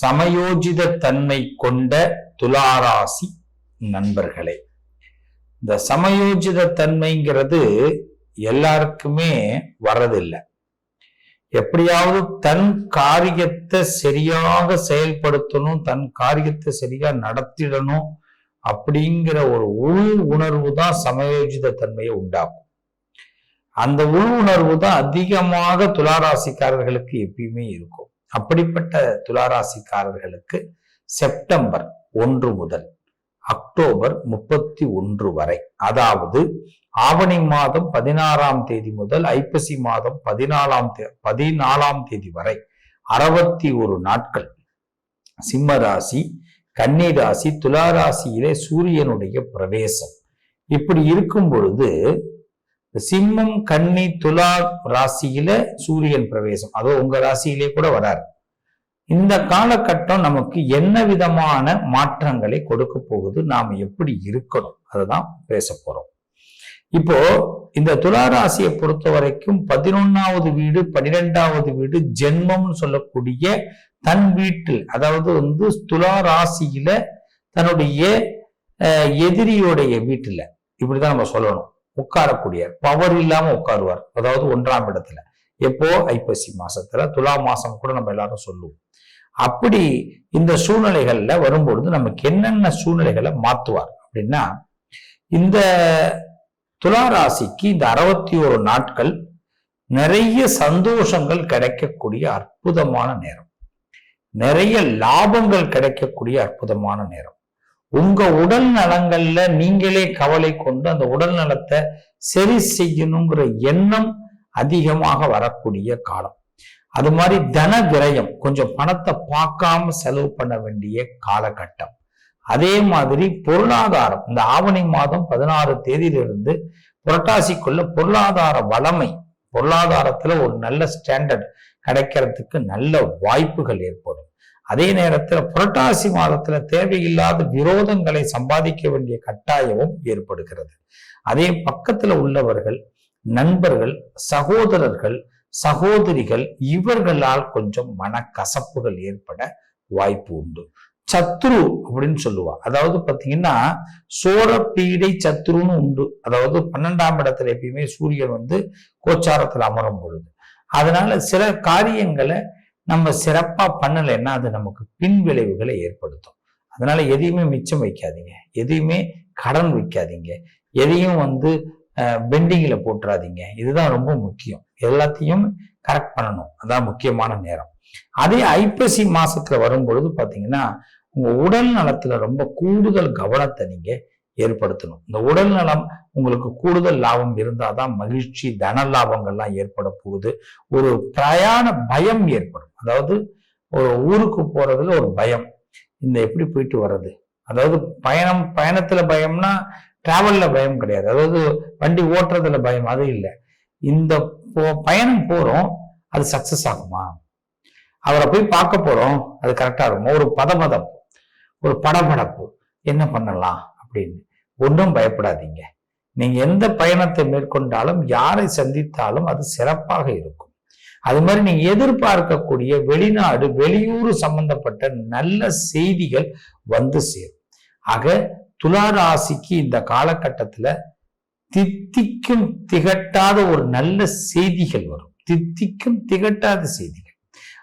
சமயோஜித தன்மை கொண்ட துளாராசி நண்பர்களே. இந்த சமயோஜித தன்மைங்கிறது எல்லாருக்குமே வர்றதில்லை. எப்படியாவது தன் காரியத்தை சரியாக செயல்படுத்தணும் தன் காரியத்தை சரியா நடத்திடணும் அப்படிங்கிற ஒரு உள் உணர்வு தான் சமயோஜித தன்மையை உண்டாக்கும். அந்த உள் உணர்வு தான் அதிகமாக துளாராசிக்காரர்களுக்கு எப்பயுமே இருக்கும். அப்படிப்பட்ட துளாராசிக்காரர்களுக்கு செப்டம்பர் ஒன்று முதல் அக்டோபர் முப்பத்தி ஒன்று வரை அதாவது ஆவணி மாதம் பதினாறாம் தேதி முதல் ஐப்பசி மாதம் பதினாலாம் தே பதினாலாம் தேதி வரை அறுபத்தி ஒரு நாட்கள். சிம்ம ராசி கன்னி ராசி துலா ராசியிலே சூரியனுடைய பிரவேசம். இப்படி இருக்கும் பொழுது சிம்மம் கன்னி துலா ராசியில சூரியன் பிரவேசம். அதோ உங்க ராசியிலே கூட வராரு. இந்த காலகட்டம் நமக்கு என்ன விதமான மாற்றங்களை கொடுக்க போகுது நாம் எப்படி இருக்கணும் அதுதான் பேச போறோம். இப்போ இந்த துளாராசியை பொறுத்த வரைக்கும் பதினொன்னாவது வீடு பனிரெண்டாவது வீடு ஜென்மம்னு சொல்லக்கூடிய தன் வீட்டில் அதாவது வந்து துலா ராசியில தன்னுடைய எதிரியோடைய வீட்டுல. இப்படிதான் நம்ம சொல்லணும். உட்காரக்கூடிய பவர் இல்லாம உட்காருவார். அதாவது ஒன்றாம் இடத்துல. எப்போ? ஐப்பசி மாசத்துல. துலா மாசம் கூட நம்ம எல்லாரும் சொல்லுவோம். அப்படி இந்த சூழ்நிலைகள்ல வரும்பொழுது நமக்கு என்னென்ன சூழ்நிலைகளை மாத்துவார் அப்படின்னா இந்த துலா ராசிக்கு இந்த அறுபத்தி ஒரு நாட்கள் நிறைய சந்தோஷங்கள் கிடைக்கக்கூடிய அற்புதமான நேரம். நிறைய லாபங்கள் கிடைக்கக்கூடிய அற்புதமான நேரம். உங்க உடல் நலங்கள்ல நீங்களே கவலை கொண்டு அந்த உடல் நலத்தை சரி செய்யணுங்கிற எண்ணம் அதிகமாக வரக்கூடிய காலம். அது மாதிரி தன விரயம் கொஞ்சம் பணத்தை பார்க்காம செலவு பண்ண வேண்டிய காலகட்டம். அதே மாதிரி பொருளாதாரம் இந்த ஆவணி மாதம் பதினாறு தேதியிலிருந்து புரட்டாசிக்குள்ள பொருளாதார வளமை பொருளாதாரத்துல ஒரு நல்ல ஸ்டாண்டர்ட் கிடைக்கிறதுக்கு நல்ல வாய்ப்புகள் ஏற்படும். அதே நேரத்துல புரட்டாசி மாதத்துல தேவையில்லாத விரோதங்களை சம்பாதிக்க வேண்டிய கட்டாயமும் ஏற்படுகிறது. அதே பக்கத்துல உள்ளவர்கள் நண்பர்கள் சகோதரர்கள் சகோதரிகள் இவர்களால் கொஞ்சம் மனக்கசப்புகள் ஏற்பட வாய்ப்பு உண்டு. சத்ரு அப்படின்னு சொல்லுவா. அதாவது பார்த்தீங்கன்னா சோர பீடை சத்ருன்னு உண்டு. அதாவது பன்னெண்டாம் இடத்துல எப்பயுமே சூரியன் வந்து கோச்சாரத்துல அமரும் பொழுது. அதனால சில காரியங்களை நம்ம சிறப்பாக பண்ணலைன்னா அது நமக்கு பின் விளைவுகளை ஏற்படுத்தும். அதனால எதையுமே மிச்சம் வைக்காதீங்க. எதையுமே கடன் வைக்காதீங்க. எதையும் வந்து பெண்டிங்கில் போட்டுறாதீங்க. இதுதான் ரொம்ப முக்கியம். எல்லாத்தையும் கரெக்ட் பண்ணணும். அதான் முக்கியமான நேரம். அதே ஐப்பசி மாசத்துல வரும் பொழுது பாத்தீங்கன்னா உங்க உடல் நலத்துல ரொம்ப கூடுதல் கவனத்தை நீங்க ஏற்படுத்தணும். இந்த உடல் நலம் உங்களுக்கு கூடுதல் லாபம் இருந்தால் தான் மகிழ்ச்சி தன லாபங்கள்லாம் ஏற்பட போகுது. ஒரு பிரயாண பயம் ஏற்படும். அதாவது ஒரு ஊருக்கு போறதுல ஒரு பயம். இந்த எப்படி போயிட்டு வர்றது? அதாவது பயணம் பயணத்துல பயம்னா டிராவல்ல பயம் கிடையாது. அதாவது வண்டி ஓட்டுறதுல பயம் அது இல்லை. இந்த பயணம் போறோம் அது சக்சஸ் ஆகுமா? அவரை போய் பார்க்க போறோம் அது கரெக்டா இருக்கும்? ஒரு பதபதப்பு ஒரு படபடப்பு. என்ன பண்ணலாம்? அப்படின்னு. ஒன்றும் பயப்படாதீங்க. நீங்க எந்த பயணத்தை மேற்கொண்டாலும் யாரை சந்தித்தாலும் அது சிறப்பாக இருக்கும். அது மாதிரி நீங்க எதிர்பார்க்கக்கூடிய வெளிநாடு வெளியூர் சம்பந்தப்பட்ட நல்ல செய்திகள் வந்து சேரும். ஆக துளாராசிக்கு இந்த காலகட்டத்துல தித்திக்கும் திகட்டாத ஒரு நல்ல செய்திகள் வரும். தித்திக்கும் திகட்டாத செய்திகள்.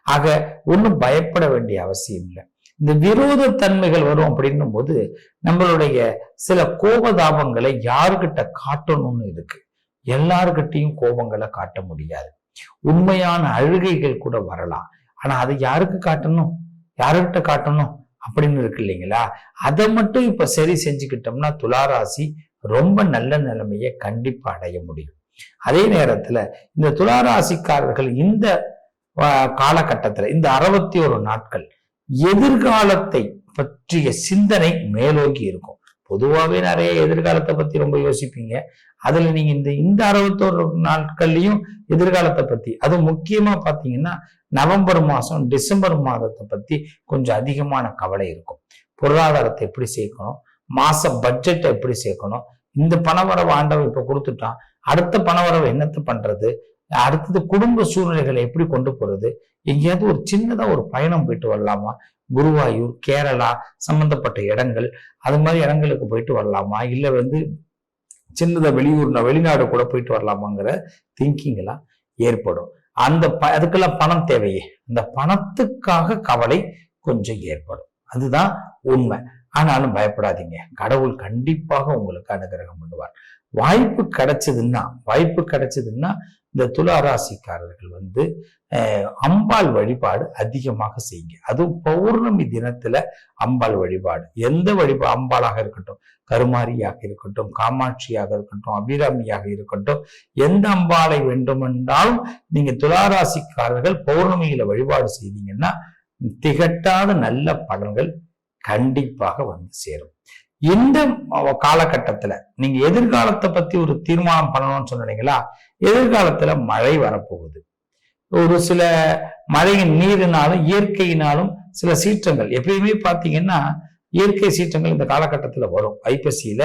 ஆக ஒன்றும் பயப்பட வேண்டிய அவசியம் இல்லை. இந்த விரோத தன்மைகள் வரும் அப்படின்னும் போது நம்மளுடைய சில கோபதாபங்களை யாருக்கிட்ட காட்டணும்னு இருக்கு? எல்லாருக்கிட்டையும் கோபங்களை காட்ட முடியாது. உண்மையான அழுகைகள் கூட வரலாம். ஆனா அதை யாருக்கு காட்டணும்? யாருக்கிட்ட காட்டணும்? அப்படின்னு இருக்கு இல்லைங்களா? அதை மட்டும் இப்ப சரி செஞ்சுக்கிட்டோம்னா துளாராசி ரொம்ப நல்ல நிலைமையை கண்டிப்பா அடைய முடியும். அதே நேரத்துல இந்த துளாராசிக்காரர்கள் இந்த காலகட்டத்துல இந்த அறுபத்தி ஒரு நாட்கள் எதிர்காலத்தை பற்றிய சிந்தனை மேலோக்கி இருக்கும். பொதுவாகவே நிறைய எதிர்காலத்தை பத்தி ரொம்ப யோசிப்பீங்க. அதுல நீங்க இந்த இந்த அறுபத்தோரு நாட்கள்லயும் எதிர்காலத்தை பத்தி அது முக்கியமா பாத்தீங்கன்னா நவம்பர் மாசம் டிசம்பர் மாதத்தை பத்தி கொஞ்சம் அதிகமான கவலை இருக்கும். பொருளாதாரத்தை எப்படி சேர்க்கணும்? மாச பட்ஜெட்டை எப்படி சேர்க்கணும்? இந்த பணவரவு ஆண்டவன் இப்ப கொடுத்துட்டான். அடுத்த பணவரவு என்னத்தை பண்றது? அடுத்தது குடும்ப சூழ்நிலைகளை எப்படி கொண்டு போறது? எங்கேயாவது ஒரு சின்னதா ஒரு பயணம் போயிட்டு வரலாமா? குருவாயூர் கேரளா சம்பந்தப்பட்ட இடங்கள் அது மாதிரி இடங்களுக்கு போயிட்டு வரலாமா? இல்லை வந்து சின்னதா வெளியூர்னா வெளிநாடு கூட போயிட்டு வரலாமாங்கிற திங்கிங் எல்லாம் ஏற்படும். அந்த ப அதுக்கெல்லாம் பணம் தேவையே. அந்த பணத்துக்காக கவலை கொஞ்சம் ஏற்படும். அதுதான் உண்மை. ஆனாலும் பயப்படாதீங்க. கடவுள் கண்டிப்பாக உங்களுக்கு அனுகிரகம் பண்ணுவார். வாய்ப்பு கிடைச்சதுன்னா வாய்ப்பு கிடைச்சதுன்னா இந்த துளாராசிக்காரர்கள் வந்து அம்பாள் வழிபாடு அதிகமாக செய்யுங்க. அதுவும் பௌர்ணமி தினத்துல அம்பாள் வழிபாடு. எந்த வழிபா அம்பாளாக இருக்கட்டும் கருமாரியாக இருக்கட்டும் காமாட்சியாக இருக்கட்டும் அபிராமியாக இருக்கட்டும் எந்த அம்பாளை வேண்டுமென்றாலும் நீங்க துளாராசிக்காரர்கள் பௌர்ணமியில வழிபாடு செய்தீங்கன்னா திகட்டாத நல்ல பலன்கள் கண்டிப்பாக வந்து சேரும். இந்த காலகட்டத்துல நீங்க எதிர்காலத்தை பத்தி ஒரு தீர்மானம் பண்ணணும்னு சொன்னீங்களா? எதிர்காலத்துல மழை வரப்போகுது. ஒரு சில மழையின் நீரினாலும் இயற்கையினாலும் சில சீற்றங்கள். எப்பயுமே பார்த்தீங்கன்னா இயற்கை சீற்றங்கள் இந்த காலகட்டத்துல வரும். ஐப்பசியில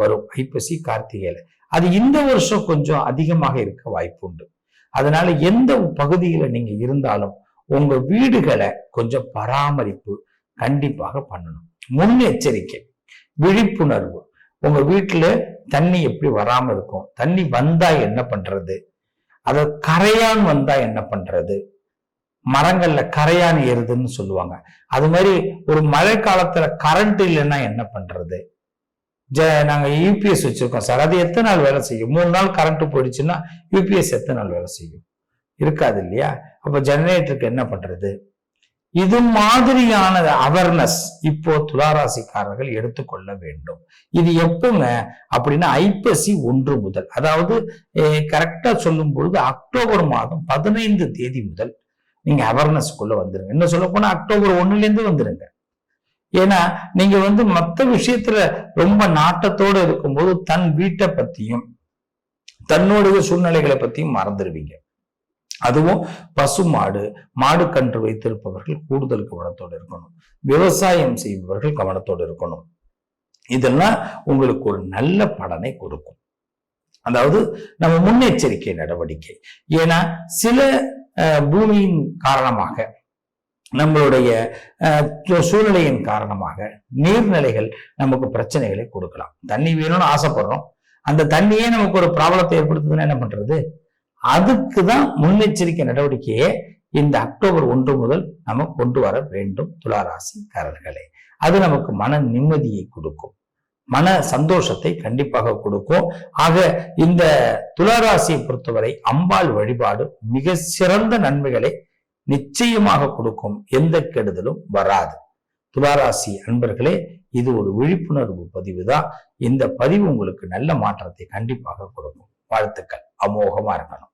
வரும். ஐப்பசி கார்த்திகையில. அது இந்த வருஷம் கொஞ்சம் அதிகமாக இருக்க வாய்ப்பு உண்டு. அதனால எந்த பகுதியில நீங்க இருந்தாலும் உங்க வீடுகளை கொஞ்சம் பராமரிப்பு கண்டிப்பாக பண்ணணும். முன்னெச்சரிக்கை விழிப்புணர்வு. உங்க வீட்டுல தண்ணி எப்படி வராம இருக்கும்? தண்ணி வந்தா என்ன பண்றது? அத கரையான் வந்தா என்ன பண்றது? மரங்கள்ல கரையான் ஏறுதுன்னு சொல்லுவாங்க. அது மாதிரி ஒரு மழை காலத்துல கரண்ட் இல்லைன்னா என்ன பண்றது? ஜ நாங்க யூபிஎஸ் வச்சிருக்கோம் சார். அது எத்தனை நாள் வேலை செய்யும்? மூணு நாள் கரண்ட் போயிடுச்சுன்னா யூபிஎஸ் எத்தனை நாள் வேலை செய்யும்? இருக்காது இல்லையா? அப்ப ஜெனரேட்டருக்கு என்ன பண்றது? இது மாதிரியான அவேர்னஸ் இப்போ துளாராசிக்காரர்கள் எடுத்துக்கொள்ள வேண்டும். இது எப்பங்க? அப்படின்னா ஐப்பசி ஒன்று முதல். அதாவது கரெக்டா சொல்லும் பொழுது அக்டோபர் மாதம் பதினைந்து தேதி முதல் நீங்க அவேர்னஸ்க்குள்ள வந்துருங்க. இன்னும் சொல்ல போனா அக்டோபர் ஒண்ணுல இருந்து வந்துருங்க. ஏன்னா நீங்க வந்து மற்ற விஷயத்துல ரொம்ப நாட்டத்தோடு இருக்கும்போது தன் வீட்டை பத்தியும் தன்னுடைய சூழ்நிலைகளை பத்தியும் மறந்துடுவீங்க அதுவும் பசு மாடு மாடு கன்று வைத்திருப்பவர்கள் கூடுதல் கவனத்தோடு இருக்கணும். விவசாயம் செய்பவர்கள் கவனத்தோடு இருக்கணும். இதெல்லாம் உங்களுக்கு ஒரு நல்ல பலனை கொடுக்கும். அதாவது நம்ம முன்னெச்சரிக்கை நடவடிக்கை. ஏன்னா சில பூமியின் காரணமாக நம்மளுடைய சூழ்நிலையின் காரணமாக நீர்நிலைகள் நமக்கு பிரச்சனைகளை கொடுக்கலாம். தண்ணி வேணும்னு ஆசைப்படுறோம். அந்த தண்ணியே நமக்கு ஒரு ப்ராப்ளத்தை ஏற்படுத்துதுன்னா என்ன பண்றது? அதுக்கு தான் முன்னெச்சரிக்கை நடவடிக்கையே இந்த அக்டோபர் ஒன்று முதல் நம்ம கொண்டு வர வேண்டும் துளாராசிக்காரர்களே. அது நமக்கு மன நிம்மதியை கொடுக்கும். மன சந்தோஷத்தை கண்டிப்பாக கொடுக்கும். ஆக இந்த துளாராசியை பொறுத்தவரை அம்பாள் வழிபாடு மிக சிறந்த நன்மைகளை நிச்சயமாக கொடுக்கும். எந்த கெடுதலும் வராது. துளாராசி அன்பர்களே இது ஒரு விழிப்புணர்வு பதிவு தான். இந்த பதிவு உங்களுக்கு நல்ல மாற்றத்தை கண்டிப்பாக கொடுக்கும். வாழ்த்துக்கள். அமோகமா இருக்கணும்.